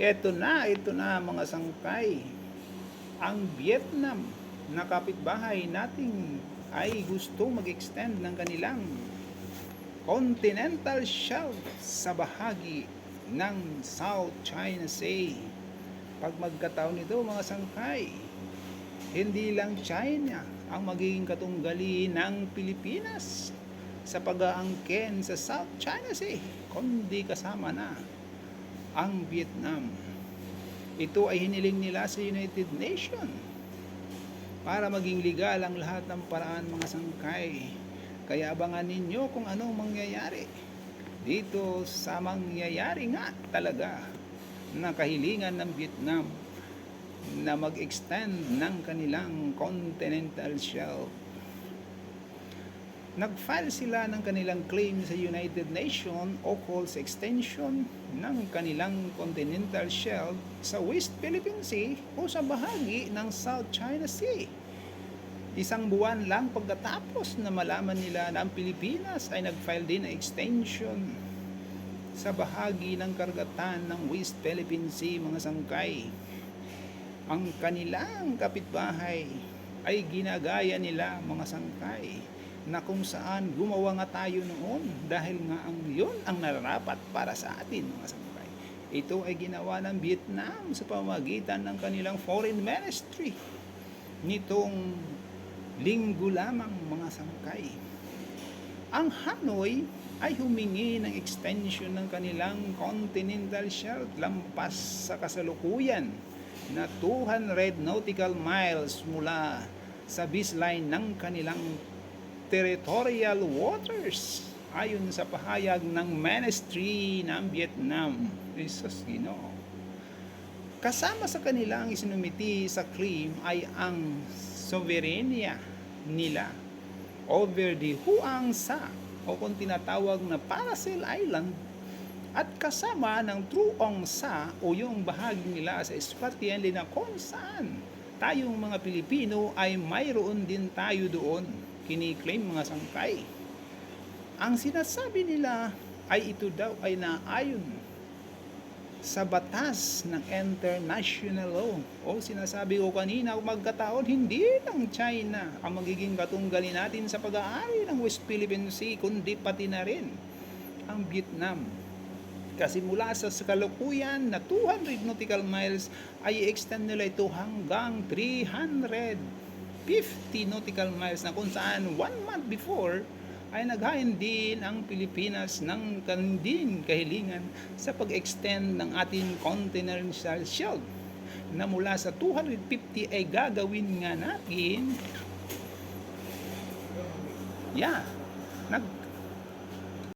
Ito na, ito na mga sangkay. Ang Vietnam na kapitbahay nating ay gusto mag-extend ng kanilang continental shelf sa bahagi ng South China Sea. Pag magkataon nito mga sangkay, hindi lang China ang magiging katunggali ng Pilipinas sa pag-aangkin sa South China Sea, kundi kasama na ang Vietnam. Ito ay hiniling nila sa United Nations para maging legal ang lahat ng paraan mga sangkay. Kaya abangan ninyo kung anong mangyayari dito sa mangyayari nga talaga na kahilingan ng Vietnam na mag-extend ng kanilang continental shelf nag-file sila ng kanilang claim sa United Nations ukol sa extension ng kanilang continental shelf sa West Philippine Sea o sa bahagi ng South China Sea. Isang buwan lang pagkatapos na malaman nila na ang Pilipinas ay nag-file din ng extension sa bahagi ng karagatan ng West Philippine Sea mga sangkay. Ang kanilang kapitbahay ay ginagaya nila mga sangkay na kung saan gumawa nga tayo noon dahil nga ang yun ang nararapat para sa atin mga sangkay. Ito ay ginawa ng Vietnam sa pamamagitan ng kanilang foreign ministry nitong linggo lamang mga sangkay. Ang Hanoi ay humingi ng extension ng kanilang continental shelf lampas sa kasalukuyan na 200 nautical miles mula sa baseline ng kanilang territorial waters ayon sa pahayag ng Ministry ng Vietnam. Jesus Ginoo. Kasama sa kanilang isinumiti sa claim ay ang sovereignty nila over the Huang Sa o kung tinatawag na Paracel Island at kasama ng Truong Sa o yung bahagi nila sa Eswatini na kung saan tayong mga Pilipino ay mayroon din tayo doon kiniklaim mga sangkay. Ang sinasabi nila ay ito daw ay naayon sa batas ng international law. O sinasabi ko kanina, magkataon, hindi lang China ang magiging katunggali natin sa pag-aari ng West Philippine Sea, kundi pati na rin ang Vietnam. Kasi mula sa kalukuyan na 200 nautical miles ay extend nila ito hanggang 350 nautical miles na kung saan one month before ay naghain din ang Pilipinas ng kandin kahilingan sa pag-extend ng ating continental shelf na mula sa 250 ay gagawin nga natin. Yeah, nag